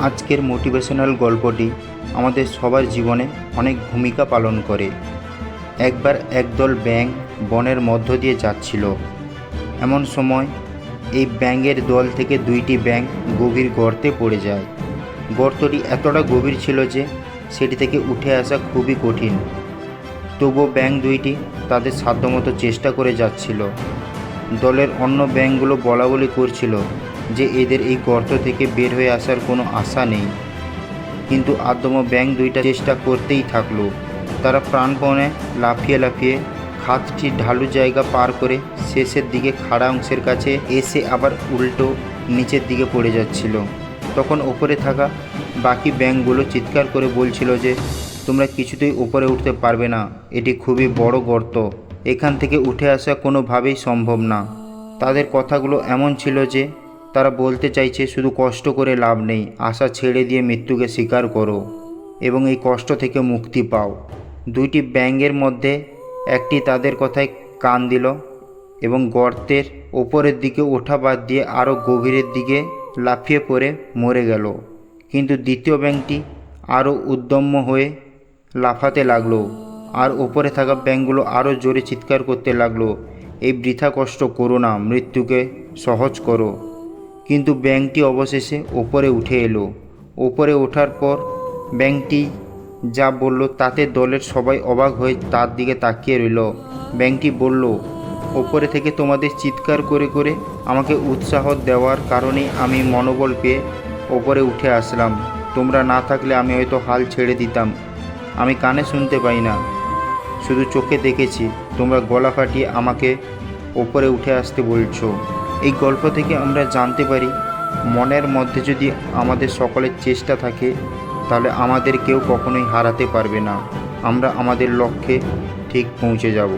আজকের মোটিভেশনাল গল্পটি আমাদের সবার জীবনে অনেক ভূমিকা পালন করে। একবার একদল ব্যাঙ বনের মধ্য দিয়ে যাচ্ছিল। এমন সময় এই ব্যাঙের দল থেকে দুইটি ব্যাঙ গভীর গর্তে পড়ে যায়। গর্তটি এতটা গভীর ছিল যে সেটি থেকে উঠে আসা খুবই কঠিন। তবুও ব্যাঙ দুইটি তাদের সাধ্যমতো চেষ্টা করে যাচ্ছিল। দলের অন্য ব্যাঙগুলো বলা বলি করছিল। যে এদের এই গর্ত থেকে বের হয়ে আসার কোনো আশা নেই। কিন্তু আদম ব্যাঙ দুইটা চেষ্টা করতেই থাকল। তারা প্রাণপণে লাফিয়ে লাফিয়ে খাতটি ঢালু জায়গা পার করে শেষের দিকে খাড়া অংশের কাছে এসে আবার উল্টো নিচের দিকে পড়ে যাচ্ছিল। তখন ওপরে থাকা বাকি ব্যাঙগুলো চিৎকার করে বলছিল যে, তোমরা কিছুতেই উপরে উঠতে পারবে না। এটি খুবই বড় গর্ত। এখান থেকে উঠে আসা কোনোভাবেই সম্ভব না। তাদের কথাগুলো এমন ছিল যে তারা বলতে চাইছে, শুধু কষ্ট করে লাভ নেই, আশা ছেড়ে দিয়ে মৃত্যুকে স্বীকার করো এবং এই কষ্ট থেকে মুক্তি পাও। দুইটি ব্যাঙের মধ্যে একটি তাদের কথায় কান দিল এবং গর্তের ওপরের দিকে ওঠা বাদ দিয়ে আরও গভীরের দিকে লাফিয়ে পড়ে মরে গেল। কিন্তু দ্বিতীয় ব্যাঙটি আরও উদ্যম্য হয়ে লাফাতে লাগল আর ওপরে থাকা ব্যাঙগুলো আরও জোরে চিৎকার করতে লাগল, এই বৃথা কষ্ট করো না, মৃত্যুকে সহজ করো। কিন্তু ব্যাংকটি অবশেষে ওপরে উঠে এলো। ওপরে ওঠার পর ব্যাংকটি যা বলল তাতে দলের সবাই অবাক হয়ে তার দিকে তাকিয়ে রইল। ব্যাংকটি বলল, ওপরে থেকে তোমাদের চিৎকার করে করে আমাকে উৎসাহ দেওয়ার কারণে আমি মনোবল পেয়ে ওপরে উঠে আসলাম। তোমরা না থাকলে আমি হয়তো হাল ছেড়ে দিতাম। আমি কানে শুনতে পাই না। শুধু চোখে দেখেছি। তোমরা গলা ফাটিয়ে আমাকে ওপরে উঠে আসতে বলছো। এই গল্প থেকে আমরা জানতে পারি, মনের মধ্যে যদি আমাদের সকলের চেষ্টা থাকে, তাহলে আমাদের কেউ কখনোই হারাতে পারবে না। আমরা আমাদের লক্ষ্যে ঠিক পৌঁছে যাব।